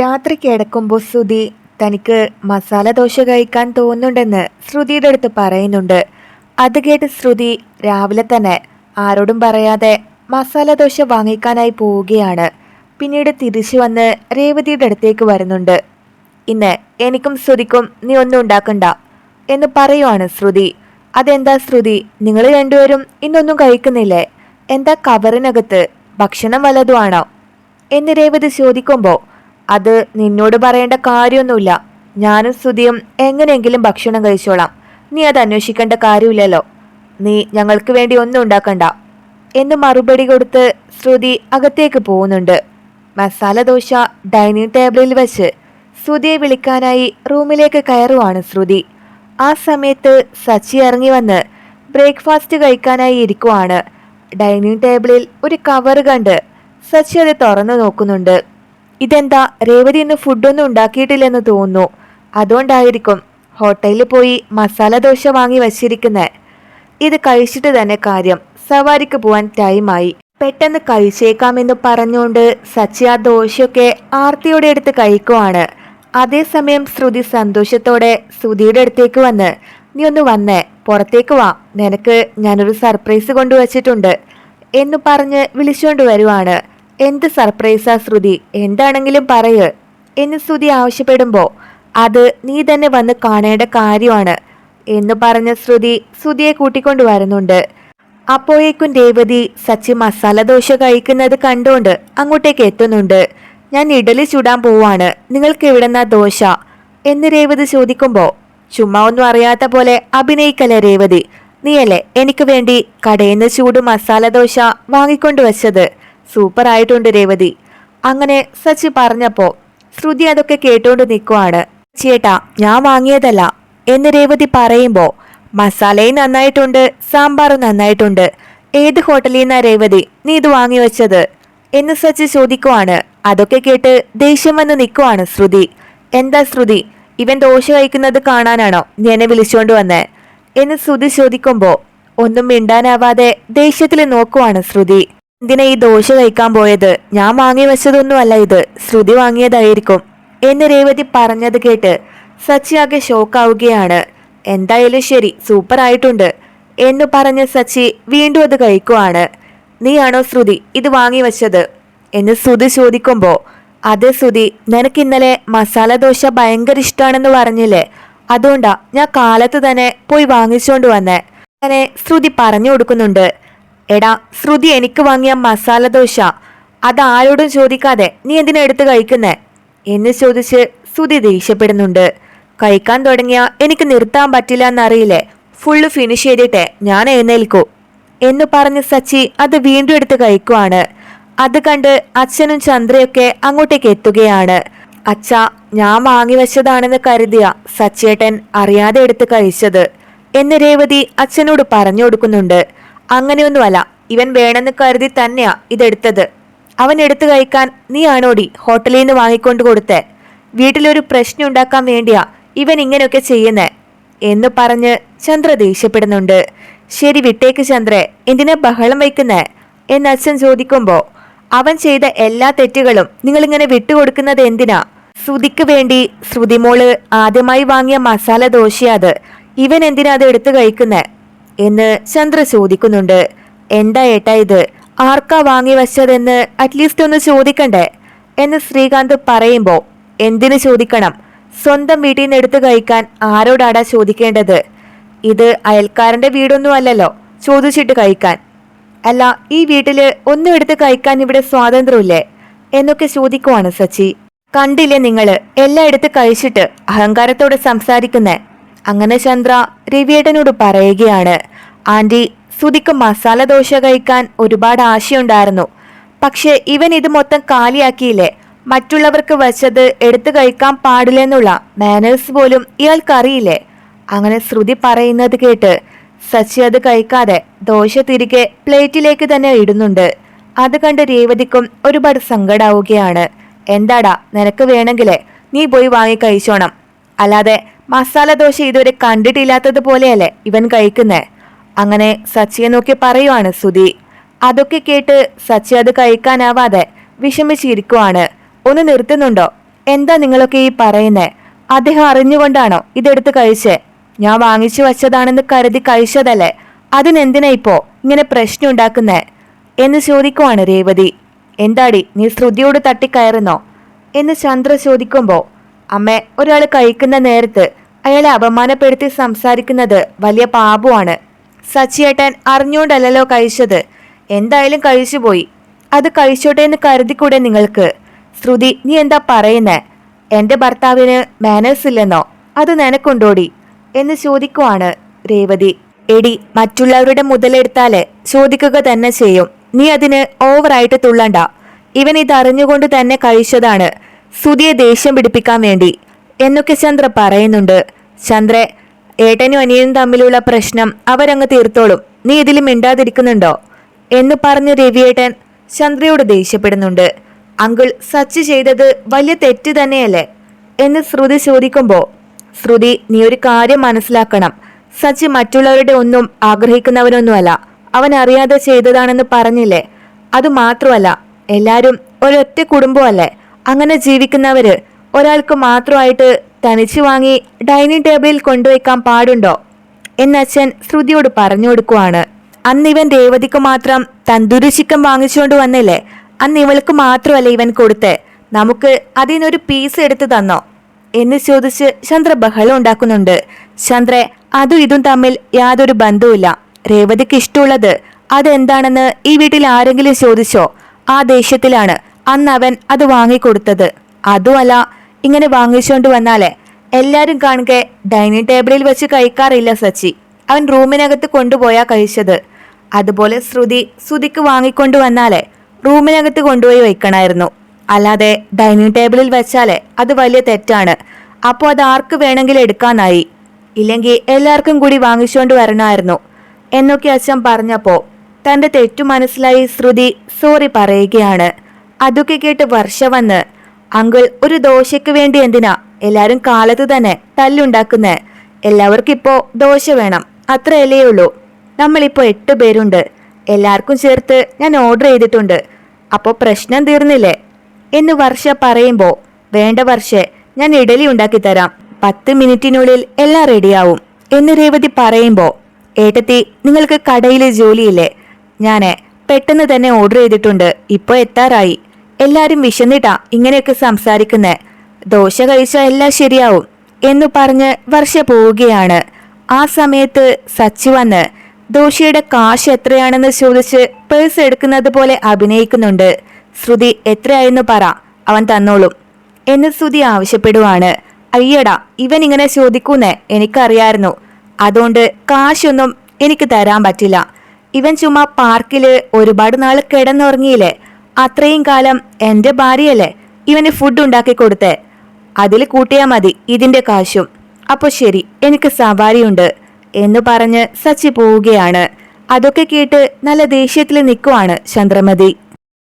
രാത്രി കിടക്കുമ്പോൾ ശ്രുതി തനിക്ക് മസാല ദോശ കഴിക്കാൻ തോന്നുന്നുണ്ടെന്ന് ശ്രുതിയുടെ അടുത്ത് പറയുന്നുണ്ട്. അത് കേട്ട് ശ്രുതി രാവിലെ തന്നെ ആരോടും പറയാതെ മസാല ദോശ വാങ്ങിക്കാനായി പോവുകയാണ്. പിന്നീട് തിരിച്ചു വന്ന് രേവതിയുടെ അടുത്തേക്ക് വരുന്നുണ്ട്. ഇന്ന് എനിക്കും ശ്രുതിക്കും നീ ഒന്നും ഉണ്ടാക്കണ്ട എന്ന് പറയുവാണ് ശ്രുതി. അതെന്താ ശ്രുതി? നിങ്ങൾ രണ്ടുപേരും ഇന്നൊന്നും കഴിക്കുന്നില്ലേ? എന്താ കവറിനകത്ത് ഭക്ഷണം വല്ലതുമാണോ എന്ന് രേവതി ചോദിക്കുമ്പോൾ അത് നിന്നോട് പറയേണ്ട കാര്യമൊന്നുമില്ല. ഞാനും സ്തുതിയും എങ്ങനെയെങ്കിലും ഭക്ഷണം കഴിച്ചോളാം. നീ അത് അന്വേഷിക്കേണ്ട കാര്യമില്ലല്ലോ. നീ ഞങ്ങൾക്ക് വേണ്ടി ഒന്നും ഉണ്ടാക്കണ്ട. എന്ന് മറുപടി കൊടുത്ത് ശ്രുതി അകത്തേക്ക് പോകുന്നുണ്ട്. മസാല ദോശ ഡൈനിങ് ടേബിളിൽ വെച്ച് ശ്രുതിയെ വിളിക്കാനായി റൂമിലേക്ക് കയറുവാണ് ശ്രുതി. ആ സമയത്ത് സച്ചി ഇറങ്ങി വന്ന് ബ്രേക്ക്ഫാസ്റ്റ് കഴിക്കാനായി ഇരിക്കുവാണ്. ഡൈനിങ് ടേബിളിൽ ഒരു കവർ കണ്ട് സച്ചി അത് തുറന്നു നോക്കുന്നുണ്ട്. ഇതെന്താ? രേവതി ഇന്ന് ഫുഡൊന്നും ഉണ്ടാക്കിയിട്ടില്ലെന്ന് തോന്നുന്നു. അതുകൊണ്ടായിരിക്കും ഹോട്ടലിൽ പോയി മസാല ദോശ വാങ്ങി വച്ചിരിക്കുന്നത് ഇത് കഴിച്ചിട്ട് തന്നെ കാര്യം. സവാരിക്ക് പോവാൻ ടൈമായി പെട്ടെന്ന് കഴിച്ചേക്കാമെന്ന് പറഞ്ഞുകൊണ്ട് സച്ചി ആ ദോശയൊക്കെ ആർത്തിയോടെ എടുത്ത് കഴിക്കുവാണ്. അതേസമയം ശ്രുതി സന്തോഷത്തോടെ ശ്രുതിയുടെ അടുത്തേക്ക് വന്ന് നീ ഒന്ന് വന്നേ പുറത്തേക്ക് വാ. നിനക്ക് ഞാനൊരു സർപ്രൈസ് കൊണ്ടുവച്ചിട്ടുണ്ട് എന്ന് പറഞ്ഞ് വിളിച്ചുകൊണ്ട് വരുവാണ്. എന്ത് സർപ്രൈസാ ശ്രുതി? എന്താണെങ്കിലും പറയ്. എന്ന് ശ്രുതി ആവശ്യപ്പെടുമ്പോൾ അത് നീ തന്നെ വന്ന് കാണേണ്ട കാര്യമാണ് എന്ന് പറഞ്ഞ ശ്രുതി ശ്രുതിയെ കൂട്ടിക്കൊണ്ടു വരുന്നുണ്ട്. അപ്പോഴേക്കും രേവതി സച്ചി മസാല ദോശ കഴിക്കുന്നത് കണ്ടുകൊണ്ട് അങ്ങോട്ടേക്ക് എത്തുന്നുണ്ട്. ഞാൻ ഇഡലി ചൂടാൻ പോവാണ്. നിങ്ങൾക്ക് എവിടെന്നാ ദോശ? എന്ന് രേവതി ചോദിക്കുമ്പോൾ ചുമ്മാ ഒന്നും അറിയാത്ത പോലെ അഭിനയിക്കല്ലേ രേവതി? നീയല്ലേ എനിക്ക് വേണ്ടി കടയിൽ നിന്ന് ചൂട് മസാല ദോശ വാങ്ങിക്കൊണ്ടു വെച്ചത്? സൂപ്പർ ആയിട്ടുണ്ട് രേവതി. അങ്ങനെ സച്ചി പറഞ്ഞപ്പോ ശ്രുതി അതൊക്കെ കേട്ടോണ്ട് നിൽക്കുവാണ് ചേട്ടാ ഞാൻ വാങ്ങിയതല്ല. എന്ന് രേവതി പറയുമ്പോ മസാലയും നന്നായിട്ടുണ്ട് സാമ്പാറും നന്നായിട്ടുണ്ട്. ഏത് ഹോട്ടലിൽ നിന്നാ രേവതി നീ ഇത് വാങ്ങി വെച്ചത്? എന്ന് സച്ചി ചോദിക്കുവാണ്. അതൊക്കെ കേട്ട് ദേഷ്യം വന്ന് നിൽക്കുവാണ് ശ്രുതി. എന്താ ശ്രുതി ഇവൻ ദോശ കഴിക്കുന്നത് കാണാനാണോ? എന്നെ വിളിച്ചോണ്ട് വന്നേ. എന്ന് ശ്രുതി ചോദിക്കുമ്പോ ഒന്നും മിണ്ടാനാവാതെ ദേഷ്യത്തിൽ നോക്കുവാണ് ശ്രുതി. എന്തിനാ ഈ ദോശ കഴിക്കാൻ പോയത്? ഞാൻ വാങ്ങി വെച്ചതൊന്നുമല്ല ഇത്. ശ്രുതി വാങ്ങിയതായിരിക്കും. എന്ന് രേവതി പറഞ്ഞത് കേട്ട് സച്ചി ആകെ ഷോക്കാവുകയാണ് എന്തായാലും ശരി സൂപ്പർ ആയിട്ടുണ്ട് എന്ന് പറഞ്ഞ സച്ചി വീണ്ടും അത് കഴിക്കുവാണ്. നീയാണോ ശ്രുതി ഇത് വാങ്ങി വെച്ചത്? എന്ന് ശ്രുതി ചോദിക്കുമ്പോൾ അതെ ശ്രുതി നിനക്ക് ഇന്നലെ മസാല ദോശ ഭയങ്കര ഇഷ്ടമാണെന്ന് പറഞ്ഞില്ലേ? അതുകൊണ്ടാ ഞാൻ കാലത്ത് തന്നെ പോയി വാങ്ങിച്ചുകൊണ്ട് വന്നേ. അങ്ങനെ ശ്രുതി പറഞ്ഞു കൊടുക്കുന്നുണ്ട്. എടാ ശ്രുതി എനിക്ക് വാങ്ങിയ മസാല ദോശ. അത് ആരോടും ചോദിക്കാതെ നീ എന്തിനാ എടുത്ത് കഴിക്കുന്നേ? എന്ന് ചോദിച്ച് ശ്രുതി ദേഷ്യപ്പെടുന്നുണ്ട്. കഴിക്കാൻ തുടങ്ങിയ എനിക്ക് നിർത്താൻ പറ്റില്ല എന്നറിയില്ലേ? ഫുള്ള് ഫിനിഷ് ചെയ്തിട്ടേ ഞാൻ എഴുന്നേൽക്കൂ. എന്ന് പറഞ്ഞ് സച്ചി അത് വീണ്ടും എടുത്ത് കഴിക്കുവാണ്. അത് കണ്ട് അച്ഛനും ചന്ദ്രയൊക്കെ അങ്ങോട്ടേക്ക് എത്തുകയാണ്. അച്ഛ ഞാൻ വാങ്ങി വെച്ചതാണെന്ന് കരുതിയ സച്ചേട്ടൻ അറിയാതെ എടുത്ത് കഴിച്ചത് എന്ന് രേവതി അച്ഛനോട് പറഞ്ഞു കൊടുക്കുന്നുണ്ട്. അങ്ങനെയൊന്നുമല്ല. ഇവൻ വേണമെന്ന് കരുതി തന്നെയാ ഇതെടുത്തത്. അവൻ എടുത്തു കഴിക്കാൻ നീ ആണോടി ഹോട്ടലിൽ നിന്ന് വാങ്ങിക്കൊണ്ട് കൊടുത്തേ. വീട്ടിലൊരു പ്രശ്നം ഉണ്ടാക്കാൻ വേണ്ടിയാ ഇവൻ ഇങ്ങനെയൊക്കെ ചെയ്യുന്നേ. എന്ന് പറഞ്ഞ് ചന്ദ്ര ദേഷ്യപ്പെടുന്നുണ്ട്. ശരി വിട്ടേക്ക് ചന്ദ്രെ എന്തിനാ ബഹളം വയ്ക്കുന്നേ? എന്ന് അച്ഛൻ ചോദിക്കുമ്പോൾ അവൻ ചെയ്ത എല്ലാ തെറ്റുകളും നിങ്ങളിങ്ങനെ വിട്ടുകൊടുക്കുന്നത് എന്തിനാ? ശ്രുതിക്ക് വേണ്ടി ശ്രുതിമോൾ ആദ്യമായി വാങ്ങിയ മസാല ദോശയാത് ഇവൻ എന്തിനാ അത് എടുത്തു കഴിക്കുന്നേ? എന്ന് ചന്ദ്ര ചോദിക്കുന്നുണ്ട്. എന്താ ഏട്ടാ ഇത്? ആർക്കാ വാങ്ങി വച്ചതെന്ന് അറ്റ്ലീസ്റ്റ് ഒന്ന് ചോദിക്കണ്ടേ? എന്ന് ശ്രീകാന്ത് പറയുമ്പോ എന്തിനു ചോദിക്കണം? സ്വന്തം വീട്ടിൽ നിന്ന് എടുത്തു കഴിക്കാൻ ആരോടാടാ ചോദിക്കേണ്ടത്? ഇത് അയൽക്കാരന്റെ വീടൊന്നും അല്ലല്ലോ ചോദിച്ചിട്ട് കഴിക്കാൻ. അല്ല ഈ വീട്ടിൽ ഒന്നും എടുത്ത് കഴിക്കാൻ ഇവിടെ സ്വാതന്ത്ര്യമില്ലേ? എന്നൊക്കെ ചോദിക്കുവാണ് സച്ചി. കണ്ടില്ലേ നിങ്ങൾ? എല്ലാം എടുത്ത് കഴിച്ചിട്ട് അഹങ്കാരത്തോടെ സംസാരിക്കുന്നേ. അങ്ങനെ ചന്ദ്ര രവിയേട്ടനോട് പറയുകയാണ് ആന്റി സുതിക്ക് മസാല ദോശ കഴിക്കാൻ ഒരുപാട് ആശയുണ്ടായിരുന്നു. പക്ഷെ ഇവൻ ഇത് മൊത്തം കാലിയാക്കിയില്ലേ? മറ്റുള്ളവർക്ക് വെച്ചത് എടുത്തു കഴിക്കാൻ പാടില്ലെന്നുള്ള മാനേഴ്സ് പോലും ഇയാൾക്കറിയില്ലേ? അങ്ങനെ ശ്രുതി പറയുന്നത് കേട്ട് സച്ചി അത് കഴിക്കാതെ ദോശ തിരികെ പ്ലേറ്റിലേക്ക് തന്നെ ഇടുന്നുണ്ട്. അത് കണ്ട് രേവതിക്കും ഒരുപാട് സങ്കടാവുകയാണ്. എന്താടാ നിനക്ക് വേണമെങ്കിലേ നീ പോയി വാങ്ങി കഴിച്ചോണം. അല്ലാതെ മസാല ദോശ ഇതുവരെ കണ്ടിട്ടില്ലാത്തതുപോലെയല്ലേ ഇവൻ കഴിക്കുന്നേ? അങ്ങനെ സച്ചിയെ നോക്കി പറയുവാണ് സുധി. അതൊക്കെ കേട്ട് സച്ചി അത് കഴിക്കാനാവാതെ വിഷമിച്ചിരിക്കുവാണ്. ഒന്ന് നിർത്തുന്നുണ്ടോ? എന്താ നിങ്ങളൊക്കെ ഈ പറയുന്നേ? അദ്ദേഹം അറിഞ്ഞുകൊണ്ടാണോ ഇതെടുത്ത് കഴിച്ചേ? ഞാൻ വാങ്ങിച്ചു വച്ചതാണെന്ന് കരുതി കഴിച്ചതല്ലേ? അതിനെന്തിനാ ഇപ്പോ ഇങ്ങനെ പ്രശ്നം ഉണ്ടാക്കുന്നേ? എന്ന് ചോദിക്കുവാണ് രേവതി. എന്താടി നീ ശ്രുതിയോട് തട്ടിക്കയറുന്നോ? എന്ന് ചന്ദ്ര ചോദിക്കുമ്പോ അമ്മേ ഒരാൾ കഴിക്കുന്ന നേരത്ത് അയാളെ അപമാനപ്പെടുത്തി സംസാരിക്കുന്നത് വലിയ പാപമാണ്. സച്ചിയേട്ടൻ അറിഞ്ഞുകൊണ്ടല്ലല്ലോ കഴിച്ചത്. എന്തായാലും കഴിച്ചുപോയി. അത് കഴിച്ചോട്ടെ എന്ന് കരുതിക്കൂടെ നിങ്ങൾക്ക്? ശ്രുതി നീ എന്താ പറയുന്നേ? എന്റെ ഭർത്താവിന് മാനേഴ്സ് ഇല്ലെന്നോ? അത് നിനക്കുണ്ടോടി? എന്ന് ചോദിക്കുവാണ് രേവതി. എടി മറ്റുള്ളവരുടെ മുതലെടുത്താലേ ചോദിക്കുക തന്നെ ചെയ്യും. നീ അതിന് ഓവറായിട്ട് തുള്ളണ്ട. ഇവൻ ഇത് അറിഞ്ഞുകൊണ്ട് തന്നെ കഴിച്ചതാണ്. സുതിയെ ദേഷ്യം പിടിപ്പിക്കാൻ വേണ്ടി. എന്നൊക്കെ ചന്ദ്ര പറയുന്നുണ്ട്. ചന്ദ്ര ഏട്ടനും അനിയനും തമ്മിലുള്ള പ്രശ്നം അവരങ്ങ് തീർത്തോളും. നീ ഇതിൽ മിണ്ടാതിരിക്കുന്നുണ്ടോ? എന്ന് പറഞ്ഞ് രവിയേട്ടൻ ചന്ദ്രയോട് ദേഷ്യപ്പെടുന്നുണ്ട്. അങ്കിൾ സച്ച് ചെയ്തത് വലിയ തെറ്റ് തന്നെയല്ലേ? എന്ന് ശ്രുതി ചോദിക്കുമ്പോൾ ശ്രുതി നീ ഒരു കാര്യം മനസ്സിലാക്കണം. സച്ച് മറ്റുള്ളവരുടെ ഒന്നും ആഗ്രഹിക്കുന്നവനൊന്നുമല്ല. അവൻ അറിയാതെ ചെയ്തതാണെന്ന് പറഞ്ഞില്ലേ? അത് മാത്രമല്ല എല്ലാരും ഒരൊറ്റ കുടുംബമല്ലേ? അങ്ങനെ ജീവിക്കുന്നവര് ഒരാൾക്ക് മാത്രമായിട്ട് തനിച്ചു വാങ്ങി ഡൈനിങ് ടേബിളിൽ കൊണ്ടുവയ്ക്കാൻ പാടുണ്ടോ? എന്നച്ഛൻ ശ്രുതിയോട് പറഞ്ഞു കൊടുക്കുവാണ്. അന്ന് ഇവൻ രേവതിക്ക് മാത്രം തന്തൂരി ചിക്കൻ വാങ്ങിച്ചുകൊണ്ട് വന്നില്ലേ? അന്ന് ഇവൾക്ക് മാത്രമല്ല ഇവൻ കൊടുത്ത്? നമുക്ക് അതിൽ നിന്നൊരു പീസ് എടുത്തു തന്നോ? എന്ന് ചോദിച്ച് ചന്ദ്ര ബഹളം ഉണ്ടാക്കുന്നുണ്ട്. ചന്ദ്ര അതും ഇതും തമ്മിൽ യാതൊരു ബന്ധവുമില്ല. രേവതിക്ക് ഇഷ്ടമുള്ളത് അതെന്താണെന്ന് ഈ വീട്ടിൽ ആരെങ്കിലും ചോദിച്ചോ? ആ ദേഷ്യത്തിലാണ്. അന്ന് അവൻ അത് വാങ്ങിക്കൊടുത്തത്. അതുമല്ല ഇങ്ങനെ വാങ്ങിച്ചുകൊണ്ട് വന്നാലേ എല്ലാരും കാണുക ഡൈനിങ് ടേബിളിൽ വെച്ച് കഴിക്കാറില്ല സച്ചി. അവൻ റൂമിനകത്ത് കൊണ്ടുപോയാ കഴിച്ചത്. അതുപോലെ ശ്രുതി ശ്രുതിക്ക് വാങ്ങിക്കൊണ്ട് വന്നാലേ റൂമിനകത്ത് കൊണ്ടുപോയി വയ്ക്കണമായിരുന്നു അല്ലാതെ ഡൈനിങ് ടേബിളിൽ വെച്ചാലേ അത് വലിയ തെറ്റാണ്. അപ്പോൾ അത് ആർക്ക് വേണമെങ്കിലും എടുക്കാനായി. ഇല്ലെങ്കിൽ എല്ലാവർക്കും കൂടി വാങ്ങിച്ചുകൊണ്ട് വരണമായിരുന്നു എന്നൊക്കെ അച്ഛൻ പറഞ്ഞപ്പോൾ തന്റെ തെറ്റു മനസ്സിലായി ശ്രുതി സോറി പറയുകയാണ്. അതൊക്കെ കേട്ട് വർഷ വന്ന്. അങ്കിൾ ഒരു ദോശയ്ക്ക് വേണ്ടി എന്തിനാ എല്ലാരും കാലത്ത് തന്നെ തല്ലുണ്ടാക്കുന്നേ? എല്ലാവർക്കും ഇപ്പോ ദോശ വേണം അത്രയല്ലേ ഉള്ളൂ. നമ്മളിപ്പോ എട്ട് പേരുണ്ട്. എല്ലാവർക്കും ചേർത്ത് ഞാൻ ഓർഡർ ചെയ്തിട്ടുണ്ട്. അപ്പോൾ പ്രശ്നം തീർന്നില്ലേ? എന്ന് വർഷ പറയുമ്പോ വേണ്ട വർഷേ ഞാൻ ഇഡലി ഉണ്ടാക്കി തരാം. പത്ത് മിനിറ്റിനുള്ളിൽ എല്ലാം റെഡിയാവും. എന്ന് രേവതി പറയുമ്പോ ഏട്ടത്തി നിങ്ങൾക്ക് കടയിലെ ജോലിയില്ലേ? ഞാൻ പെട്ടെന്ന് തന്നെ ഓർഡർ ചെയ്തിട്ടുണ്ട്. ഇപ്പൊ എത്താറായി. എല്ലാരും വിശന്നിട്ടാ ഇങ്ങനെയൊക്കെ സംസാരിക്കുന്നേ. ദോശ കഴിച്ചാൽ എല്ലാം ശരിയാവും എന്നു പറഞ്ഞ് വർഷ പോവുകയാണ്. ആ സമയത്ത് സച്ചു വന്ന് ദോശയുടെ കാശ് എത്രയാണെന്ന് ചോദിച്ച് പേഴ്സ് എടുക്കുന്നത് പോലെ അഭിനയിക്കുന്നുണ്ട്. ശ്രുതി എത്രയായെന്ന് പറ അവൻ തന്നോളും. എന്ന് ശ്രുതി ആവശ്യപ്പെടുവാണ്. അയ്യടാ ഇവൻ ഇങ്ങനെ ചോദിക്കൂന്നേ? എനിക്കറിയായിരുന്നു. അതുകൊണ്ട് കാശൊന്നും എനിക്ക് തരാൻ പറ്റില്ല. ഇവൻ ചുമ്മാ പാർക്കിൽ ഒരുപാട് നാൾ കിടന്നുറങ്ങിയില്ലേ? അത്രയും കാലം എന്റെ ഭാര്യയല്ലേ ഇവന് ഫുഡ് ഉണ്ടാക്കി കൊടുത്തേ. അതിൽ കൂട്ടിയാ മതി ഇതിന്റെ കാശും. അപ്പൊ ശരി എനിക്ക് സവാരിയുണ്ട് എന്ന് പറഞ്ഞ് സച്ചി പോവുകയാണ്. അതൊക്കെ കേട്ട് നല്ല ദേഷ്യത്തിൽ നിൽക്കുവാണ് ചന്ദ്രമതി.